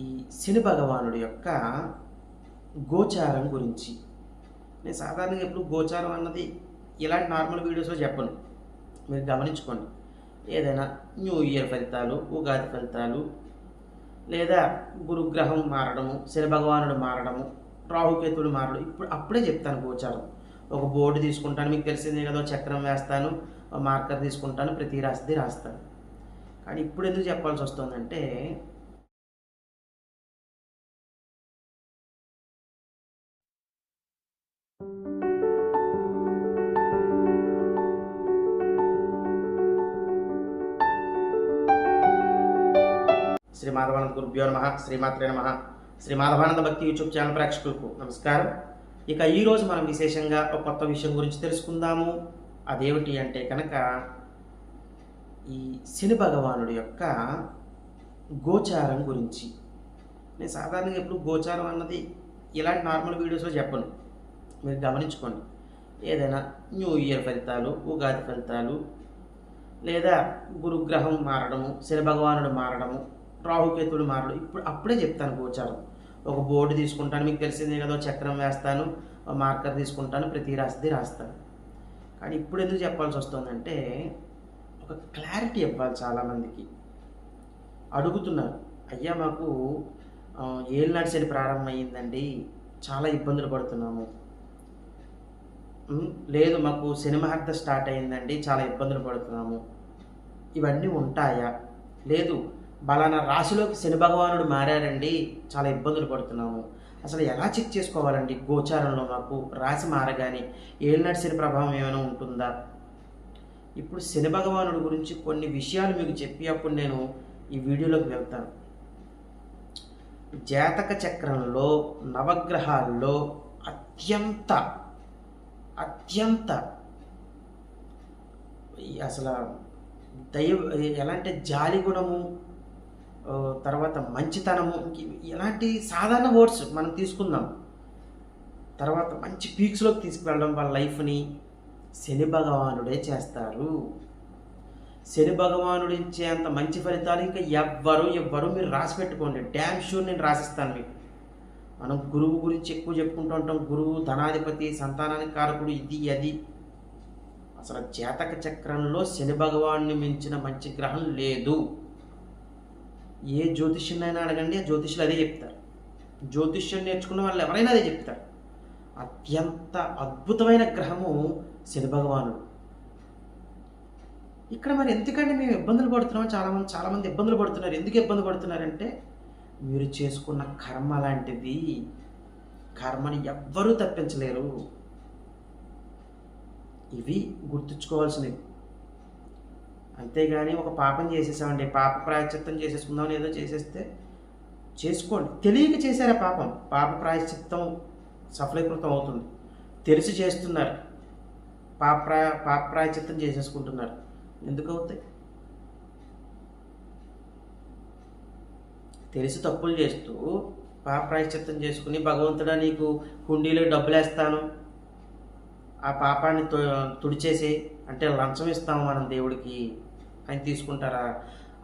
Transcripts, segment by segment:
ఈ శని భగవానుడి యొక్క గోచారం గురించి. నేను సాధారణంగా ఎప్పుడు గోచారం అన్నది ఇలాంటి నార్మల్ వీడియోస్లో చెప్పను. మీరు గమనించుకోండి. ఏదైనా న్యూ ఇయర్ ఫలితాలు ఉగాది ఫలితాలు లేదా గురుగ్రహం మారడము శని భగవానుడు మారడము రాహుకేతుడు మారడం ఇప్పుడు అప్పుడే చెప్తాను గోచారం. ఒక బోర్డు తీసుకుంటాను మీకు తెలిసిందే కదా చక్రం వేస్తాను మార్కర్ తీసుకుంటాను ప్రతి రాశిది రాస్తాను. కానీ ఇప్పుడు ఎందుకు చెప్పాల్సి వస్తుందంటే శ్రీ మాధవానంద గురుభ్యో నమ శ్రీమాత్రే నమ శ్రీ మాధవానంద భక్తి యూట్యూబ్ ఛానల్ ప్రేక్షకులకు నమస్కారం. ఇక ఈరోజు మనం విశేషంగా ఒక కొత్త విషయం గురించి తెలుసుకుందాము. అదేమిటి అంటే కనుక ఈ శని భగవానుడి యొక్క గోచారం గురించి. నేను సాధారణంగా ఎప్పుడు గోచారం అన్నది ఇలాంటి నార్మల్ వీడియోస్లో చెప్పను. మీరు గమనించుకోండి. ఏదైనా న్యూ ఇయర్ ఫలితాలు ఉగాది ఫలితాలు లేదా గురుగ్రహం మారడము శని భగవానుడు మారడము రాహుకేతుడు మారడు. ఇప్పుడు అప్పుడే చెప్తాను గోచారం. ఒక బోర్డు తీసుకుంటాను మీకు తెలిసిందే కదా చక్రం వేస్తాను మార్కర్ తీసుకుంటాను ప్రతి రాసిది రాస్తాను. కానీ ఇప్పుడు ఎందుకు చెప్పాల్సి వస్తుందంటే ఒక క్లారిటీ ఇవ్వాలి చాలామందికి. అడుగుతున్నారు అయ్యా మాకు ఏళ్ళు నడిచేది ప్రారంభమైందండి చాలా ఇబ్బందులు పడుతున్నాము. లేదు మాకు సినిమా సినిమార్త స్టార్ట్ అయిందండి చాలా ఇబ్బందులు పడుతున్నాము. ఇవన్నీ ఉంటాయా? లేదు బలానా రాశిలోకి శని భగవానుడు మారారండి చాలా ఇబ్బందులు పడుతున్నాము. అసలు ఎలా చెక్ చేసుకోవాలండి గోచారంలో మాకు? రాశి మారగానే ఏళ్ళనాటి శని ప్రభావం ఏమైనా ఉంటుందా? ఇప్పుడు శని భగవానుడి గురించి కొన్ని విషయాలు మీకు చెప్పి అప్పుడు నేను ఈ వీడియోలోకి వెళ్తాను. జాతక చక్రంలో నవగ్రహాల్లో అత్యంత అత్యంత ఈ అసలు దైవ ఎలా అంటే జాలి గుణము తర్వాత మంచితనము ఎలాంటి సాధారణ వర్డ్స్ మనం తీసుకుందాం. తర్వాత మంచి పీక్స్లోకి తీసుకువెళ్ళడం వాళ్ళ లైఫ్ని శని భగవానుడే చేస్తారు. శని భగవానుడు ఇచ్చే అంత మంచి ఫలితాలు ఇంకా ఎవ్వరు ఎవ్వరు మీరు రాసి పెట్టుకోండి. డ్యామ్ షూర్ నేను రాసిస్తాను మీకు. మనం గురువు గురించి ఎక్కువ చెప్పుకుంటూ ఉంటాం. గురువు ధనాధిపతి సంతానానికి కారకుడు ఇది అది. అసలు జాతక చక్రంలో శని భగవాన్ని మించిన మంచి గ్రహం లేదు. ఏ జ్యోతిష్యునైనా అడగండి ఆ జ్యోతిష్యులు అదే చెప్తారు. జ్యోతిష్యం నేర్చుకున్న వాళ్ళు ఎవరైనా అదే చెప్తారు. అత్యంత అద్భుతమైన గ్రహము శని భగవానుడు. ఇక్కడ మరి ఎందుకంటే మేము ఇబ్బందులు పడుతున్నాం చాలామంది చాలామంది ఇబ్బందులు పడుతున్నారు. ఎందుకు ఇబ్బంది పడుతున్నారంటే మీరు చేసుకున్న కర్మ లాంటిది కర్మని ఎవ్వరూ తప్పించలేరు. ఇవి గుర్తుంచుకోవాల్సినవి. అంతేగాని ఒక పాపం చేసేసామండి. పాప ప్రాయశ్చిత్తం చేసేసుకుందాం ఏదో చేసేస్తే చేసుకోండి. తెలియక చేశారా పాపం? పాప ప్రాయశ్చిత్తం సఫలీకృతం అవుతుంది. తెలిసి చేస్తున్నారు. పాప ప్రాయ పాప ప్రాయశ్చిత్తం చేసేసుకుంటున్నారు. ఎందుకు అవుతాయి తెలిసి తప్పులు చేస్తూ పాప ప్రాయశ్చిత్తం చేసుకుని భగవంతుడా నీకు హుండీలో డబ్బులు వేస్తాను ఆ పాపాన్ని తు తుడిచేసి అంటే లంచం ఇస్తాము మనం దేవుడికి. ఆయన తీసుకుంటారా?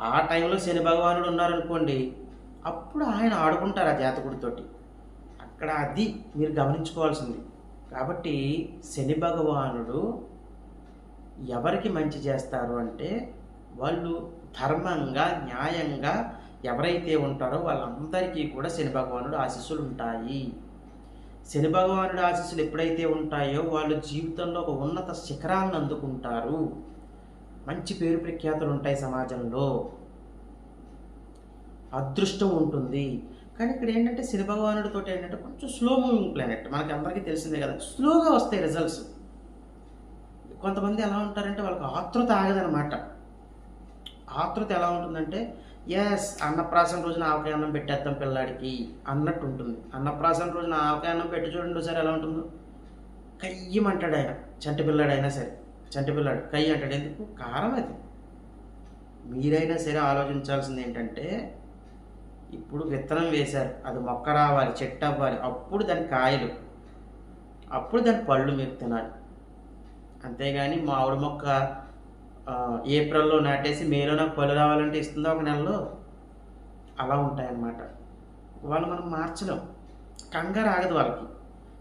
ఆ టైంలో శని భగవానుడు ఉన్నారనుకోండి అప్పుడు ఆయన ఆడుకుంటారు ఆ జాతకుడితోటి అక్కడ అది మీరు గమనించుకోవాల్సింది. కాబట్టి శని భగవానుడు ఎవరికి మంచి చేస్తారు అంటే వాళ్ళు ధర్మంగా న్యాయంగా ఎవరైతే ఉంటారో వాళ్ళందరికీ కూడా శని భగవానుడు ఆశీస్సులు ఉంటాయి. శని భగవానుడి ఆశీస్సులు ఎప్పుడైతే ఉంటాయో వాళ్ళు జీవితంలో ఒక ఉన్నత శిఖరాలను అందుకుంటారు. మంచి పేరు ప్రఖ్యాతులు ఉంటాయి సమాజంలో. అదృష్టం ఉంటుంది. కానీ ఇక్కడ ఏంటంటే శని భగవానుడితో ఏంటంటే కొంచెం స్లో మూవింగ్ ప్లానెట్ మనకి అందరికీ తెలిసిందే కదా. స్లోగా వస్తాయి రిజల్ట్స్ కొంతమంది ఎలా ఉంటారంటే వాళ్ళకి ఆతృత ఆగదనమాట ఆతృత ఎలా ఉంటుందంటే ఎస్ అన్నప్రాసన రోజున ఆవకాయ అన్నం పెట్టేద్దాం పిల్లాడికి అన్నట్టు ఉంటుంది అన్నప్రాసన రోజున ఆవకాయ అన్నం పెట్టి చూడండి ఒకసారి ఎలా ఉంటుందో. కయ్యమంటాడు ఆయన చంటి అయినా సరే. చంటి పిల్లాడు కయ్యి అంటాడు. ఎందుకు? కారం అది. మీరైనా సరే ఆలోచించాల్సింది ఏంటంటే ఇప్పుడు విత్తనం వేశారు అది మొక్క రావాలి చెట్టు అవ్వాలి అప్పుడు దాని కాయలు అప్పుడు దాని పళ్ళు మీరు తినాలి. అంతేగాని మామిడి మొక్క ఏప్రిల్లో నాటేసి మేలో నాకు పళ్ళు రావాలంటే ఇస్తుందా ఒక నెలలో? అలా ఉంటాయన్నమాట. వాళ్ళు మనం మార్చలేం. కంగారు ఆగదు వాళ్ళకి.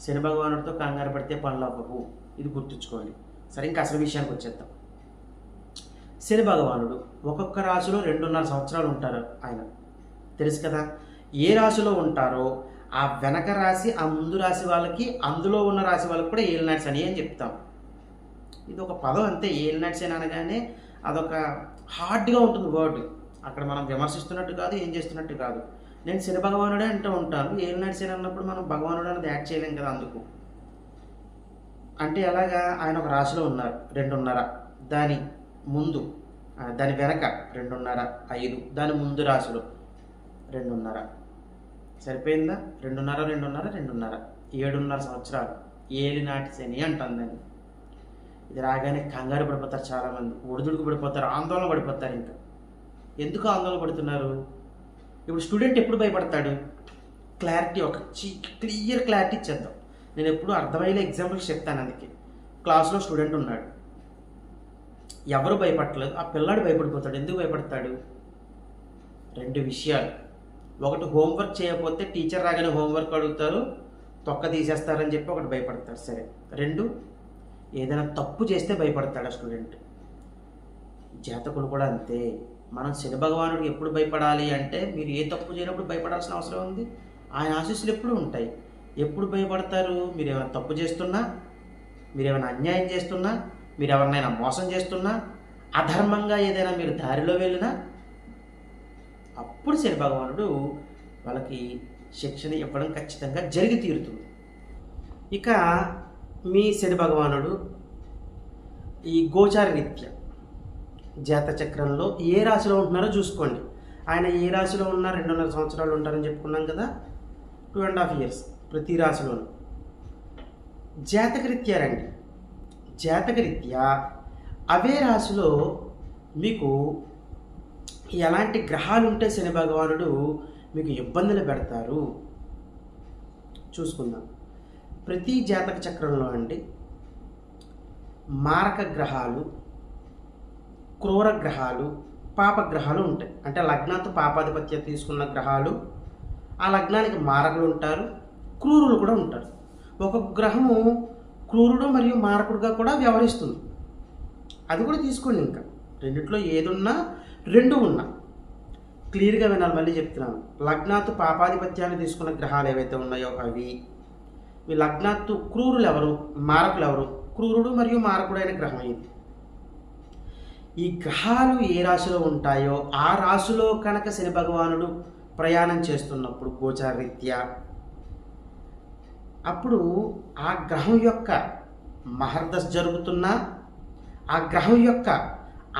శని భగవానుడితో కంగారు పడితే పనులు అవ్వవు. ఇది గుర్తుంచుకోవాలి. సరే ఇంకా అసలు విషయానికి వచ్చేద్దాం. శని భగవానుడు ఒక్కొక్క రాశిలో రెండున్నర సంవత్సరాలు ఉంటారు ఆయన. తెలుసు కదా? ఏ రాశిలో ఉంటారో ఆ వెనక రాశి ఆ ముందు రాశి వాళ్ళకి అందులో ఉన్న రాశి వాళ్ళకి కూడా ఏలినాటి శని అని చెప్తాం. ఇది ఒక పదం అంతే ఏల్ నట్స్ అని అనగానే అదొక హార్డ్గా ఉంటుంది వర్డ్. అక్కడ మనం విమర్శిస్తున్నట్టు కాదు ఏం చేస్తున్నట్టు కాదు. నేను శని భగవానుడే అంటూ ఉంటాను. ఏల్ నట్స్ అని అన్నప్పుడు మనం భగవానుడు అనేది యాడ్ చేయలేం కదా అందుకు. అంటే ఎలాగా ఆయన ఒక రాశిలో ఉన్నారు రెండున్నర. దాని ముందు దాని వెనక రెండున్నర ఐదు. దాని ముందు రాశులు రెండున్నర. సరిపోయిందా? రెండున్నర రెండున్నర రెండున్నర. ఏడున్నర సంవత్సరాలు. ఏలినాటి శని అంటాం దాన్ని. ఇది రాగానే కంగారు పడిపోతారు చాలామంది ఒడిదుడుకు పడిపోతారు ఆందోళన పడిపోతారు ఇంకా. ఎందుకు ఆందోళన పడుతున్నారు? ఇప్పుడు స్టూడెంట్ ఎప్పుడు భయపడతాడు? క్లారిటీ ఒక క్లియర్ క్లారిటీ ఇచ్చేద్దాం. నేను ఎప్పుడు అర్థమయ్యే ఎగ్జాంపుల్స్ చెప్తాను అందుకే. క్లాస్లో స్టూడెంట్ ఉన్నాడు. ఎవరు భయపడలేదు ఆ పిల్లాడు భయపడిపోతాడు. ఎందుకు భయపడతాడు? రెండు విషయాలు. ఒకటి హోంవర్క్ చేయకపోతే టీచర్ రాగానే హోంవర్క్ అడుగుతారు తొక్క తీసేస్తారని చెప్పి ఒకటి భయపడతారు. సరే. రెండు ఏదైనా తప్పు చేస్తే భయపడతాడు ఆ స్టూడెంట్. జాతకుడు కూడా అంతే. మనం శని భగవానుడు ఎప్పుడు భయపడాలి అంటే మీరు ఏ తప్పు చేయనప్పుడు భయపడాల్సిన అవసరం ఉంది. ఆయన ఆశీస్సులు ఎప్పుడు ఉంటాయి. ఎప్పుడు భయపడతారు? మీరు ఏమైనా తప్పు చేస్తున్నా? మీరు ఏమైనా అన్యాయం చేస్తున్నా? మీరు ఎవరినైనా మోసం చేస్తున్నా? అధర్మంగా ఏదైనా మీరు దారిలో వెళ్ళినా? అప్పుడు శని భగవానుడు వాళ్ళకి శిక్షణ ఇవ్వడం ఖచ్చితంగా జరిగి తీరుతుంది. ఇక మీ శని భగవానుడు ఈ గోచార రీత్యా జాత చక్రంలో ఏ రాశిలో ఉంటున్నారో చూసుకోండి. ఆయన ఏ రాశిలో ఉన్నా రెండున్నర సంవత్సరాలు ఉంటారని చెప్పుకున్నాం కదా టూ అండ్ హాఫ్ ఇయర్స్ ప్రతి రాశిలోనూ. జాతకరీత్యా రండి. జాతకరీత్యా అవే రాశిలో మీకు ఎలాంటి గ్రహాలు ఉంటే శని భగవానుడు మీకు ఇబ్బందులు పెడతారు. చూసుకుందాం. ప్రతి జాతక చక్రంలో అండి మారక గ్రహాలు క్రూర గ్రహాలు పాపగ్రహాలు ఉంటాయి. అంటే లగ్నాంతో పాపాధిపత్యం తీసుకున్న గ్రహాలు ఆ లగ్నానికి మారకులు ఉంటారు క్రూరులు కూడా ఉంటారు. ఒక గ్రహము క్రూరుడు మరియు మారకుడుగా కూడా వ్యవహరిస్తుంది. అది కూడా తీసుకోండి ఇంకా. రెండిట్లో ఏదున్నా రెండు ఉన్నా. క్లియర్గా వినాలి మళ్ళీ చెప్తున్నాను. లగ్నాత్ పాపాధిపత్యాన్ని తీసుకున్న గ్రహాలు ఏవైతే ఉన్నాయో అవి మీ లగ్నాత్తు క్రూరులు ఎవరు మారకులు ఎవరు క్రూరుడు మరియు మారకుడైన గ్రహం ఇది ఈ గ్రహాలు ఏ రాశిలో ఉంటాయో ఆ రాశిలో కనుక శని భగవానుడు ప్రయాణం చేస్తున్నప్పుడు గోచారీత్యా అప్పుడు ఆ గ్రహం యొక్క మహర్దశ జరుగుతున్నా ఆ గ్రహం యొక్క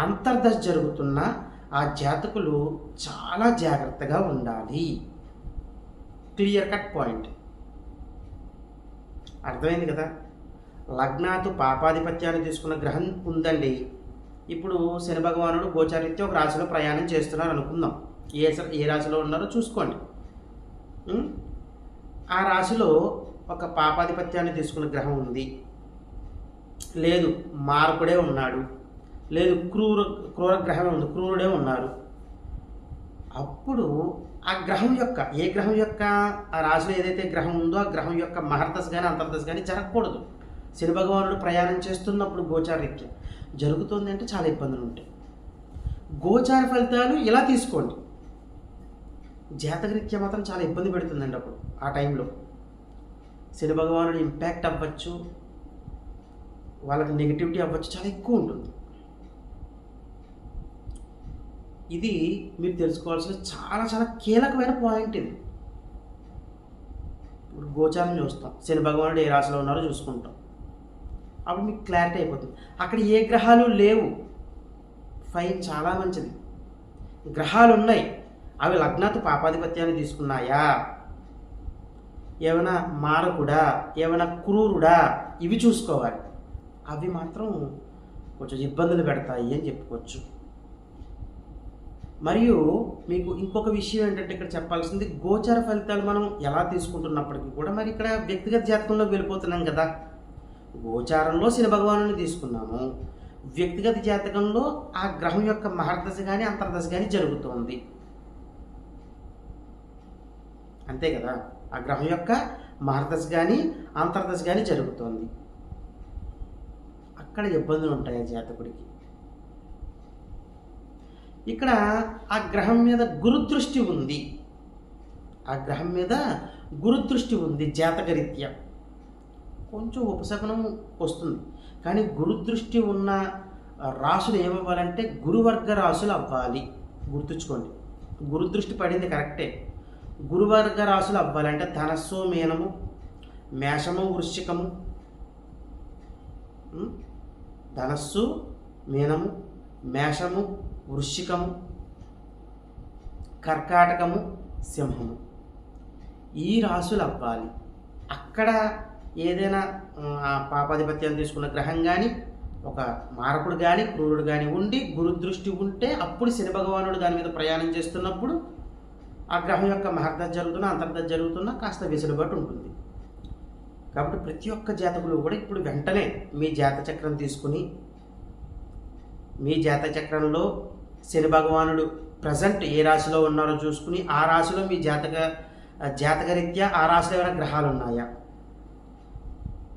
అంతర్దశ జరుగుతున్నా ఆ జాతకులు చాలా జాగ్రత్తగా ఉండాలి. Clear cut point. అర్థమైంది కదా? లగ్నాతు పాపాధిపత్యాన్ని తీసుకున్న గ్రహం ఉందండి. ఇప్పుడు శని భగవానుడు గోచారిత్య ఒక రాశిలో ప్రయాణం చేస్తున్నారు అనుకుందాం. ఏ ఏ రాశిలో ఉన్నారో చూసుకోండి. ఆ రాశిలో ఒక పాపాధిపత్యాన్ని తీసుకున్న గ్రహం ఉంది. లేదు మార్కుడే ఉన్నాడు. లేదు క్రూర క్రూర గ్రహమే ఉంది క్రూరుడే ఉన్నారు. అప్పుడు ఆ గ్రహం యొక్క ఏ గ్రహం యొక్క ఆ రాశిలో ఏదైతే గ్రహం ఉందో ఆ గ్రహం యొక్క మహర్దశ కానీ అంతర్దశ కానీ జరగకూడదు. శని భగవానుడు ప్రయాణం చేస్తున్నప్పుడు గోచారీత్యం జరుగుతుంది అంటే చాలా ఇబ్బందులు ఉంటాయి. గోచార ఫలితాలు ఇలా తీసుకోండి. జాతకరీత్యా మాత్రం చాలా ఇబ్బంది పెడుతుందండి అప్పుడు ఆ టైంలో. శని భగవానుడు ఇంపాక్ట్ అవ్వచ్చు వాళ్ళకి నెగిటివిటీ అవ్వచ్చు చాలా ఎక్కువ ఉంటుంది. ఇది మీరు తెలుసుకోవాల్సిన చాలా చాలా కీలకమైన పాయింట్ ఇది. ఇప్పుడు గోచారం చూస్తాం. శని భగవానుడు ఏ రాశిలో ఉన్నారో చూసుకుంటాం. అప్పుడు మీకు క్లారిటీ అయిపోతుంది. అక్కడ ఏ గ్రహాలు లేవు. ఫైన్ చాలా మంచిది. గ్రహాలు ఉన్నాయి. అవి లగ్నాతు పాపాధిపత్యాన్ని తీసుకున్నాయా? ఏమైనా మారకుడా? ఏమైనా క్రూరుడా? ఇవి చూసుకోవాలి. అవి మాత్రం కొంచెం ఇబ్బందులు పెడతాయి అని చెప్పుకోవచ్చు. మరియు మీకు ఇంకొక విషయం ఏంటంటే ఇక్కడ చెప్పాల్సింది గోచర ఫలితాలు మనం ఎలా తీసుకుంటున్నప్పటికీ కూడా మరి ఇక్కడ వ్యక్తిగత జాతకంలోకి వెళ్ళిపోతున్నాం కదా. గోచారంలో శని భగవాను తీసుకున్నాము. వ్యక్తిగత జాతకంలో ఆ గ్రహం యొక్క మహర్దశ కానీ అంతర్దశ కానీ జరుగుతోంది. అంతే కదా? ఆ గ్రహం యొక్క మహర్దశ కానీ అంతర్దశ కానీ జరుగుతోంది. అక్కడ ఇబ్బందులు ఉంటాయి ఆ జాతకుడికి? ఇక్కడ ఆ గ్రహం మీద గురుదృష్టి ఉంది. ఆ గ్రహం మీద గురుదృష్టి ఉంది జాతకరీత్యా. కొంచెం ఉపశమనం వస్తుంది. కానీ గురుదృష్టి ఉన్న రాసులు ఏమవ్వాలంటే గురువర్గ రాసులు అవ్వాలి. గుర్తుంచుకోండి. గురుదృష్టి పడింది కరెక్టే. గురువర్గ రాసులు అవ్వాలంటే ధనస్సు మీనము మేషము వృశ్చికము ధనస్సు మీనము మేషము వృశ్చికము కర్కాటకము సింహము. ఈ రాసులు అవ్వాలి. అక్కడ ఏదైనా పాపాధిపత్యం తీసుకున్న గ్రహం కానీ ఒక మారకుడు కానీ క్రూరుడు కానీ ఉండి గురుదృష్టి ఉంటే అప్పుడు శని భగవానుడు దాని మీద ప్రయాణం చేస్తున్నప్పుడు ఆ గ్రహం యొక్క మహర్దశ జరుగుతున్నా అంతర్దశ జరుగుతున్నా కాస్త వెసులుబాటు ఉంటుంది. కాబట్టి ప్రతి ఒక్క జాతకులు కూడా ఇప్పుడు వెంటనే మీ జాత చక్రం తీసుకుని మీ జాత చక్రంలో శని భగవానుడు ప్రజెంట్ ఏ రాశిలో ఉన్నారో చూసుకుని ఆ రాశిలో మీ జాతక జాతకరీత్యా ఆ రాశిలో ఏమైనా గ్రహాలు ఉన్నాయా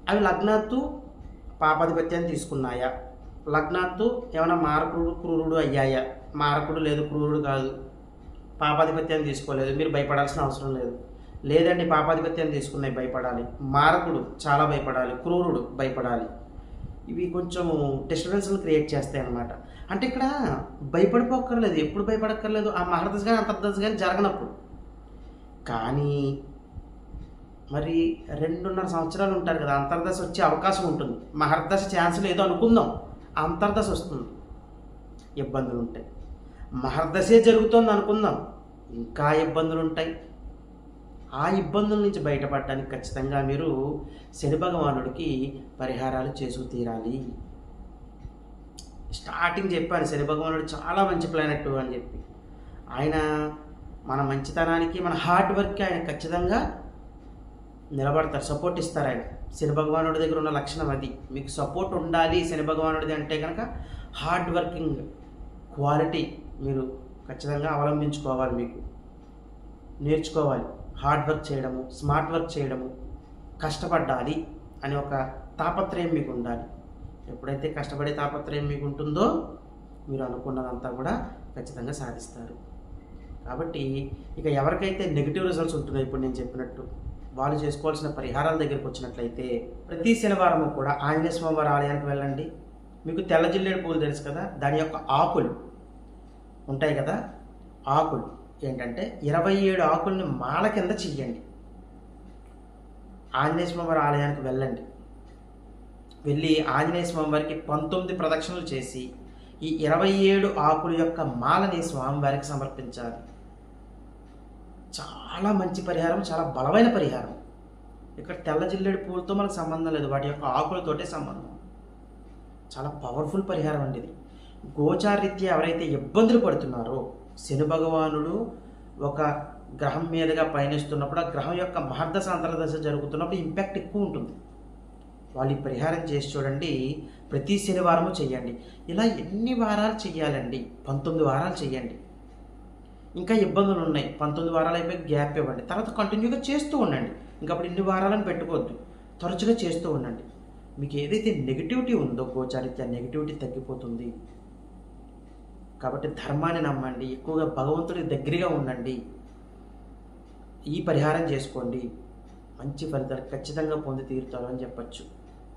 అవి లగ్నాత్తు పాపాధిపత్యాన్ని తీసుకున్నాయా? లగ్నాత్తు ఏమైనా మారకుడు క్రూరుడు అయ్యాయా? మారకుడు లేదు క్రూరుడు కాదు. పాపాధిపత్యాన్ని తీసుకోలేదు. మీరు భయపడాల్సిన అవసరం లేదు. లేదండి పాపాధిపత్యాన్ని తీసుకున్నాయి భయపడాలి. మారకుడు చాలా భయపడాలి క్రూరుడు భయపడాలి. ఇవి కొంచెం డిస్టర్బెన్స్లు క్రియేట్ చేస్తాయి అన్నమాట అంటే ఇక్కడ భయపడిపోక్కర్లేదు. ఎప్పుడు భయపడక్కర్లేదు. ఆ మహర్దశ కానీ అంతర్దశ కానీ జరగనప్పుడు. కానీ మరి రెండున్నర సంవత్సరాలు ఉంటారు కదా అంతర్దశ వచ్చే అవకాశం ఉంటుంది. మహర్దశ ఛాన్స్ లేదో అనుకుందాం. అంతర్దశ వస్తుంది. ఇబ్బందులు ఉంటాయి. మహర్దశే జరుగుతోంది అనుకుందాం. ఇంకా ఇబ్బందులు ఉంటాయి. ఆ ఇబ్బందుల నుంచి బయటపడడానికి ఖచ్చితంగా మీరు శని భగవానుడికి పరిహారాలు చేసుకు తీరాలి. స్టార్టింగ్ చెప్పాను శని భగవానుడు చాలా మంచి ప్లానెట్ అని చెప్పి. ఆయన మన మంచితనానికి మన హార్డ్ వర్క్కి ఆయన ఖచ్చితంగా నిలబడతారు సపోర్ట్ ఇస్తారు ఆయన. శని భగవానుడి దగ్గర ఉన్న లక్షణం అది. మీకు సపోర్ట్ ఉండాలి శని భగవానుడిది అంటే కనుక హార్డ్ వర్కింగ్ క్వాలిటీ మీరు ఖచ్చితంగా అవలంబించుకోవాలి మీకు. నేర్చుకోవాలి. హార్డ్ వర్క్ చేయడము స్మార్ట్ వర్క్ చేయడము కష్టపడ్డాలి అనే ఒక తాపత్రయం మీకు ఉండాలి. ఎప్పుడైతే కష్టపడే తాపత్రయం మీకు ఉంటుందో మీరు అనుకున్నదంతా కూడా ఖచ్చితంగా సాధిస్తారు. కాబట్టి ఇక ఎవరికైతే నెగిటివ్ రిజల్ట్స్ ఉంటున్నాయి ఇప్పుడు నేను చెప్పినట్టు వాళ్ళు చేసుకోవాల్సిన పరిహారాల దగ్గరికి వచ్చినట్లయితే ప్రతి శనివారం కూడా ఆంజనేయ స్వామివారి ఆలయానికి వెళ్ళండి. మీకు తెల్ల జిల్లేడు పూలు తెలుసు కదా దాని యొక్క ఆకులు ఉంటాయి కదా ఆకులు. ఏంటంటే ఇరవై ఏడు ఆకుల్ని మాల కింద చెయ్యండి. ఆంజనేయ స్వామివారి ఆలయానికి వెళ్ళండి. వెళ్ళి ఆంజనేయ స్వామి వారికి పంతొమ్మిది ప్రదక్షిణలు చేసి ఈ ఇరవై ఏడు ఆకుల యొక్క మాలని స్వామివారికి సమర్పించాలి చాలా మంచి పరిహారం చాలా బలమైన పరిహారం. ఇక్కడ తెల్ల జిల్లేడు పూలతో మనకు సంబంధం లేదు వాటి యొక్క ఆకులతోటే సంబంధం. చాలా పవర్ఫుల్ పరిహారం అండి ఇది. గోచారీత్యా ఎవరైతే ఇబ్బందులు పడుతున్నారో శని భగవానుడు ఒక గ్రహం మీదుగా పయనిస్తున్నప్పుడు ఆ గ్రహం యొక్క మహర్దశ అంతర్దశ జరుగుతున్నప్పుడు ఇంపాక్ట్ ఎక్కువ ఉంటుంది. వాళ్ళు ఈ పరిహారం చేసి చూడండి ప్రతి శనివారము చేయండి. ఇలా ఎన్ని వారాలు చేయాలండి? పంతొమ్మిది వారాలు చేయండి. ఇంకా ఇబ్బందులు ఉన్నాయి. పంతొమ్మిది వారాలు అయిపోయి గ్యాప్ ఇవ్వండి. తర్వాత కంటిన్యూగా చేస్తూ ఉండండి. ఇంకా అప్పుడు ఇన్ని వారాలను పెట్టుకోవద్దు. తరచుగా చేస్తూ ఉండండి. మీకు ఏదైతే నెగిటివిటీ ఉందో గోచారిత్య నెగిటివిటీ తగ్గిపోతుంది. కాబట్టి ధర్మాన్ని నమ్మండి. ఎక్కువగా భగవంతుడి దగ్గరగా ఉండండి. ఈ పరిహారం చేసుకోండి. మంచి ఫలితాలు ఖచ్చితంగా పొంది తీరుతారు అని చెప్పచ్చు.